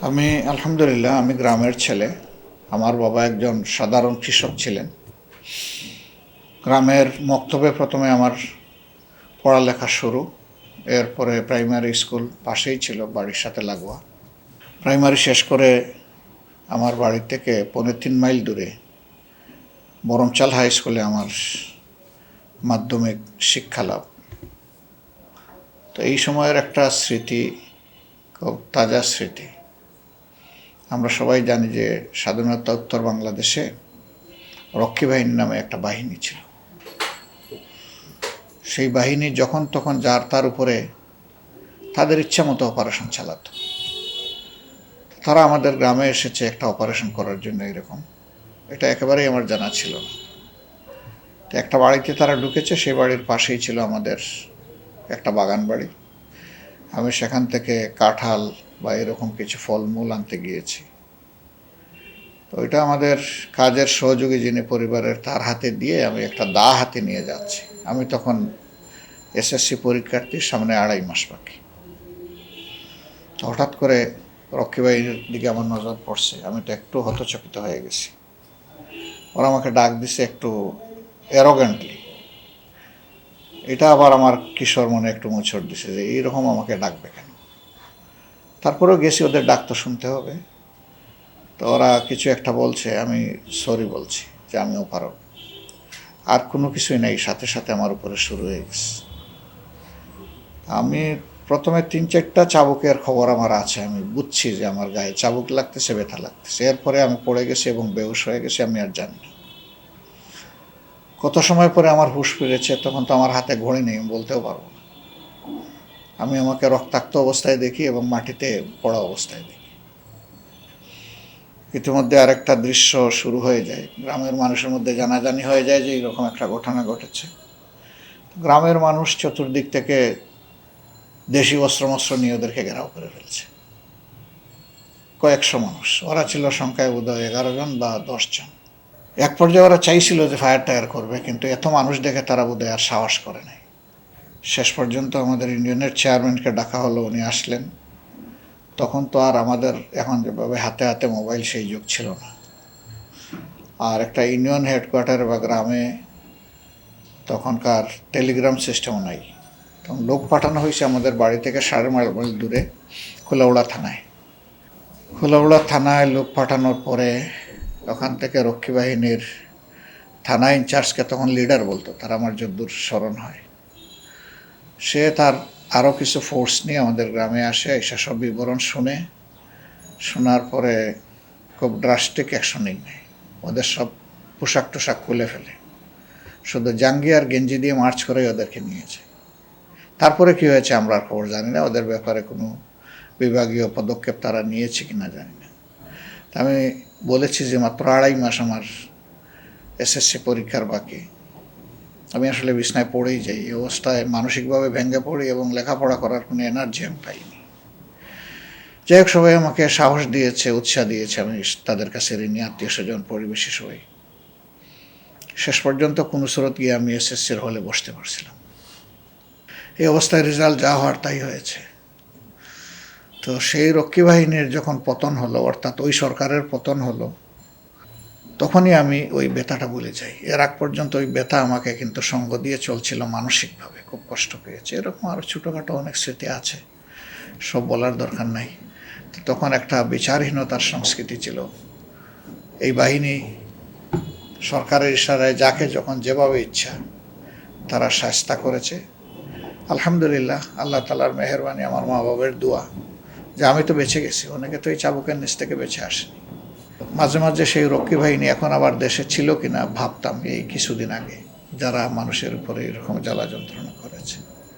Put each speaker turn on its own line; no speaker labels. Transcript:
আমি, আলহামদুলিল্লাহ, আমি গ্রামের ছেলে। আমার বাবা একজন সাধারণ কৃষক ছিলেন। গ্রামের মক্তবে প্রথমে আমার পড়ালেখা শুরু। এরপরে প্রাইমারি স্কুল পাশেই ছিল, বাড়ির সাথে লাগোয়া। প্রাইমারি শেষ করে আমার বাড়ি থেকে পৌনে তিন মাইল দূরে বরমচাল হাই স্কুলে আমার মাধ্যমিক শিক্ষা লাভ তো এই সময়ের একটা স্মৃতি, খুব তাজা স্মৃতি। আমরা সবাই জানি যে স্বাধীনতা উত্তর বাংলাদেশে রক্ষী বাহিনী নামে একটা বাহিনী ছিল। সেই বাহিনী যখন তখন যার তার উপরে তাদের ইচ্ছা মতো অপারেশন চালাত। তারা আমাদের গ্রামে এসেছে একটা অপারেশন করার জন্য এরকম। এটা একেবারেই আমার জানা ছিল না। তো একটা বাড়িতে তারা ঢুকেছে, সেই বাড়ির পাশেই ছিল আমাদের একটা বাগান বাড়ি। আমি সেখান থেকে কাঁঠাল বা এরকম কিছু ফলমূল আনতে গিয়েছি। তো ওইটা আমাদের কাজের সহযোগী যিনি পরিবারের তার হাতে দিয়ে আমি একটা দা হাতে নিয়ে যাচ্ছি। আমি তখন এসএসসি পরীক্ষার্থীর সামনে আড়াই মাস বাকি। হঠাৎ করে রক্ষী বাহিনীর দিকে আমার নজর পড়ছে। আমি তো একটু হতচকিত হয়ে গেছি। ওরা আমাকে ডাক দিছে একটু অ্যারোগেন্টলি এটা আবার আমার কিশোর মনে একটু মোচড় দিছে যে এইরকম আমাকে ডাকবে কেন? তারপরেও গেছি, ওদের ডাক তো শুনতে হবে। তো ওরা কিছু একটা বলছে, আমি সরি বলছি যে আমিও পারব আর কোনো কিছুই নেই, সাথে সাথে আমার উপরে শুরু হয়ে গেছে। আমি প্রথমে তিন চারটা চাবুকের খবর আমার আছে, আমি বুঝছি যে আমার গায়ে চাবুক লাগতেছে, ব্যথা লাগতেছে। এরপরে আমি পড়ে গেছি এবং বেহুশ হয়ে গেছি, আমি আর জানি না। কত সময় পরে আমার হুঁশ ফিরেছে, তখন তো আমার হাতে ঘড়ি নেই বলতেও পারব না। আমি আমাকে রক্তাক্ত অবস্থায় দেখি এবং মাটিতে পড়া অবস্থায় দেখি। ইতিমধ্যে আরেকটা দৃশ্য শুরু হয়ে যায়। গ্রামের মানুষের মধ্যে জানাজানি হয়ে যায় যে এরকম একটা ঘটনা ঘটেছে। গ্রামের মানুষ চতুর্দিক থেকে দেশি অস্ত্রমস্ত্র নিয়ে ওদেরকে ঘেরাও করে ফেলছে। কয়েকশো মানুষ, ওরা ছিল সংখ্যায় বোধহয় এগারো জন বা দশ জন। এক পর্যায়ে ওরা চাইছিল যে ফায়ার টায়ার করবে, কিন্তু এত মানুষ দেখে তারা বোধহয় আর সাহস করে নাই। শেষ পর্যন্ত আমাদের ইউনিয়নের চেয়ারম্যানকে ডাকা হলো, উনি আসলেন। তখন তো আর আমাদের এখন যেভাবে হাতে হাতে মোবাইল সেই যুগ ছিল না। আর একটা ইউনিয়ন হেডকোয়ার্টার বা গ্রামে তখনকার টেলিগ্রাম সিস্টেম নাই। তখন লোক পাঠানো হয়েছে আমাদের বাড়ি থেকে সাড়ে মাইল মাইল দূরে খোলাউড়া থানায়। খোলাউড়া থানায় লোক পাঠানোর পরে ওখান থেকে রক্ষী বাহিনীর থানা ইনচার্জকে তখন লিডার বলতো, তার আমার যদ্দূর স্মরণ হয়। সে তার আরও কিছু ফোর্স নিয়ে আমাদের গ্রামে আসে, এসে সব বিবরণ শুনে। শোনার পরে খুব ড্রাস্টিক অ্যাকশনই নেয় ওদের সব পোশাক টোশাক খুলে ফেলে। শুধু জাঙ্গি আর গেঞ্জি দিয়ে মার্চ করেই ওদেরকে নিয়েছে। তারপরে কি হয়েছে আমরা আর খবর জানি না, ওদের ব্যাপারে কোনো বিভাগীয় পদক্ষেপ তারা নিয়েছে কি না জানি না। আমি বলেছি যে মাত্র আড়াই মাস আমার এসএসসি পরীক্ষার বাকি। আমি আসলে বিছনায় পড়েই যাই। এই অবস্থায় মানসিকভাবে ভেঙে পড়ি এবং লেখাপড়া করার কোনো এনার্জি আমি পাইনি। যাই হোক, সবাই আমাকে সাহস দিয়েছে, উৎসাহ দিয়েছে। আমি তাদের কাছে ঋণী, আত্মীয় স্বজন, পরিবেশে সবাই। শেষ পর্যন্ত কোনো স্রোত গিয়ে আমি এসএসসির হলে বসতে পারছিলাম। এই অবস্থায় রেজাল্ট যা হওয়ার তাই হয়েছে। তো সেই রক্ষী বাহিনীর যখন পতন হলো, অর্থাৎ ওই সরকারের পতন হলো, তখনই আমি ওই ব্যথাটা ভুলে যাই। এর আগ পর্যন্ত ওই ব্যথা আমাকে কিন্তু সঙ্গ দিয়ে চলছিল মানসিকভাবে, খুব কষ্ট পেয়েছে। এরকম আরও ছোটোখাটো অনেক স্মৃতি আছে, সব বলার দরকার নাই। তখন একটা বিচারহীনতার সংস্কৃতি ছিল। এই বাহিনী সরকারের ইশারায় যাকে যখন যেভাবে ইচ্ছা তারা শাস্তা করেছে। আলহামদুলিল্লাহ, আল্লাহ তালার মেহরবানি, আমার মা বাবার দোয়া। যে আমি তো বেঁচে গেছি, অনেকে তো এই চাবুকের নিচ থেকে বেঁচে আসেনি। মাঝে মাঝে সেই রক্ষী বাহিনী এখন আবার দেশে ছিল কিনা ভাবতাম এই কিছুদিন আগে, যারা মানুষের উপরে এরকম জ্বালা যন্ত্রণা করেছে।